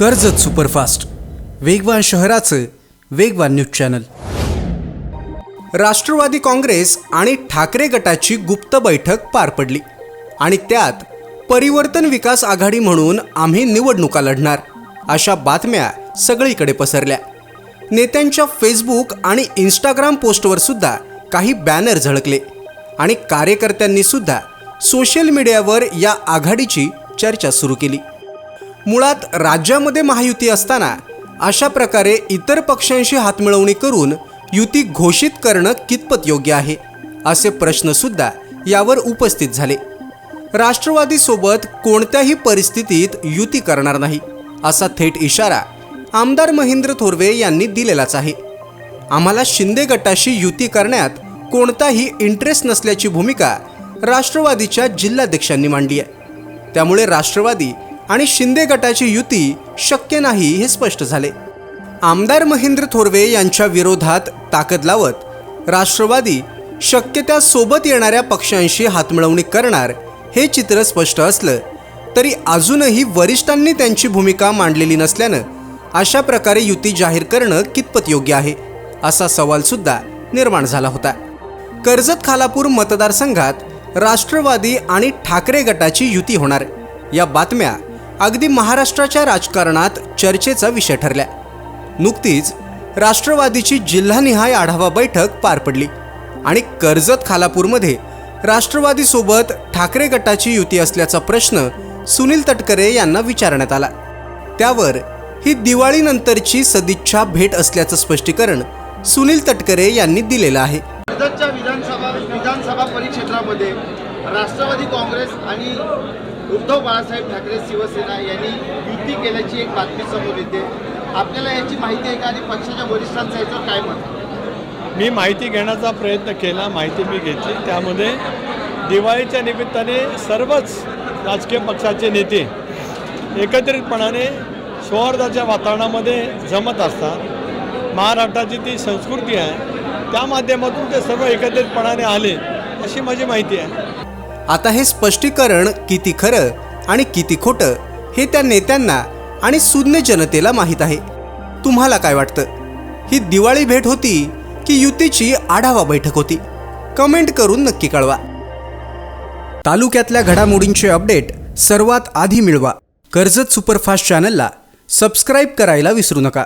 Karjat superfast. वेगवान शहराचं वेगवान न्यूज चॅनल. राष्ट्रवादी काँग्रेस आणि ठाकरे गटाची गुप्त बैठक पार पडली आणि त्यात परिवर्तन विकास आघाडी म्हणून आम्ही निवडणुका लढणार अशा बातम्या सगळीकडे पसरल्या. नेत्यांच्या फेसबुक आणि इंस्टाग्राम पोस्टवर सुद्धा काही बॅनर झळकले आणि कार्यकर्त्यांनी सुद्धा सोशल मीडियावर या आघाडीची चर्चा सुरू केली. मुळात राज्यामध्ये महायुती असताना अशा प्रकारे इतर पक्षांशी हातमिळवणी करून युती घोषित करणं कितपत योग्य आहे असे प्रश्नसुद्धा यावर उपस्थित झाले. राष्ट्रवादीसोबत कोणत्याही परिस्थितीत युती करणार नाही असा थेट इशारा आमदार महेंद्र थोरवे यांनी दिलेलाच आहे. आम्हाला शिंदे गटाशी युती करण्यात कोणताही इंटरेस्ट नसल्याची भूमिका राष्ट्रवादीच्या जिल्हाध्यक्षांनी मांडली आहे. त्यामुळे राष्ट्रवादी आणि शिंदे गटाची युती शक्य नाही हे स्पष्ट झाले. आमदार महेंद्र थोरवे यांच्या विरोधात ताकद लावत राष्ट्रवादी शक्य त्या सोबत येणाऱ्या पक्षांशी हातमिळवणी करणार हे चित्र स्पष्ट असलं तरी अजूनही वरिष्ठांनी त्यांची भूमिका मांडलेली नसल्यानं अशा प्रकारे युती जाहीर करणं कितपत योग्य आहे असा सवालसुद्धा निर्माण झाला होता. कर्जत खालापूर मतदारसंघात राष्ट्रवादी आणि ठाकरे गटाची युती होणार या बातम्या अगदी महाराष्ट्राच्या राजकारणात चर्चेचा विषय ठरल्या. नुकतीच राष्ट्रवादीची जिल्हानिहाय आढावा बैठक पार पडली आणि कर्जत खालापूरमध्ये राष्ट्रवादीसोबत ठाकरे गटाची युती असल्याचा प्रश्न सुनील तटकरे यांना विचारण्यात आला. त्यावर ही दिवाळीनंतरची सदिच्छा भेट असल्याचं स्पष्टीकरण सुनील तटकरे यांनी दिलेलं आहे. कर्जतच्या विधानसभा विधानसभा परिक्षेत्रामध्ये राष्ट्रवादी काँग्रेस आणि उद्धव बाळासाहेब ठाकरे शिवसेना यांनी युती केल्याची एक बातमी समोर येते. आपल्याला याची माहिती आहे का आणि पक्षाच्या वरिष्ठांचं याच्यावर काय म्हणतात मी माहिती घेण्याचा प्रयत्न केला माहिती मी घेतली. त्यामध्ये दिवाळीच्या निमित्ताने सर्वच राजकीय पक्षाचे नेते एकत्रितपणाने सौहार्दाच्या वातावरणामध्ये जमत असतात. महाराष्ट्राची ती संस्कृती आहे. त्या माध्यमातून ते सर्व एकत्रितपणाने आले अशी माझी माहिती आहे. आता हे स्पष्टीकरण किती खरं आणि किती खोटं हे त्या नेत्यांना आणि सुज्ञ जनतेला माहीत आहे. तुम्हाला काय वाटतं? ही दिवाळी भेट होती की युतीची आढावा बैठक होती? कमेंट करून नक्की कळवा. तालुक्यातल्या घडामोडींचे अपडेट सर्वात आधी मिळवा. कर्जत सुपरफास्ट चॅनलला सबस्क्राईब करायला विसरू नका.